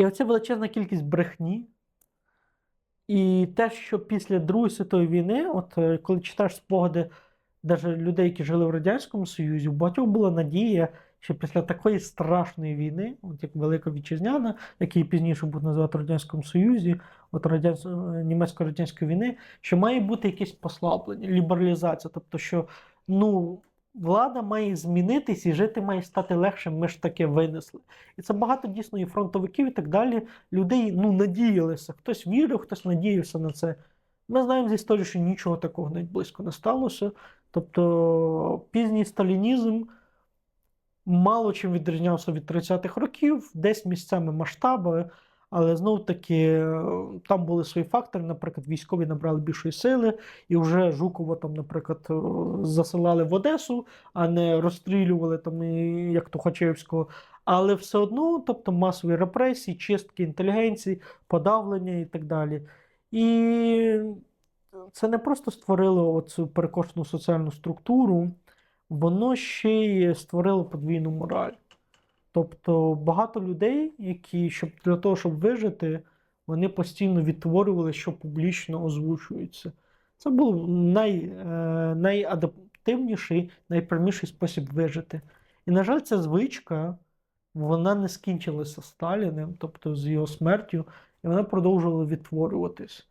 І оця величезна кількість брехні. І те, що після Другої світової війни, от е, коли читаєш спогади навіть людей, які жили в Радянському Союзі, у багатьох була надія, що після такої страшної війни, от як Велика Вітчизняна, який пізніше будуть називати Радянському Союзі, от радянсь... е, німецько-радянської війни, що має бути якесь послаблення, лібералізація. Тобто, що ну, влада має змінитись і жити має стати легше, ми ж таке винесли. І це багато дійсно і фронтовиків, і так далі. Людей ну, надіялися. Хтось вірив, хтось надіявся на це. Ми знаємо з історії, що нічого такого навіть близько не сталося. Тобто пізній сталінізм мало чим відрізнявся від 30-х років, десь місцями масштаби, але знов таки е, там були свої фактори. Наприклад, військові набрали більшої сили, і вже Жукова там, наприклад, е, засилали в Одесу, а не розстрілювали там, як Тухачевського. Але все одно, тобто масові репресії, чистки інтелігенції, подавлення і так далі. І це не просто створило оцю перекошену соціальну структуру, воно ще й створило подвійну мораль. Тобто багато людей, які щоб для того, щоб вижити, вони постійно відтворювали, що публічно озвучується. Це був най, е, найадаптивніший, найпряміший спосіб вижити. І, на жаль, ця звичка вона не скінчилася Сталіним, тобто з його смертю, і вона продовжувала відтворюватись.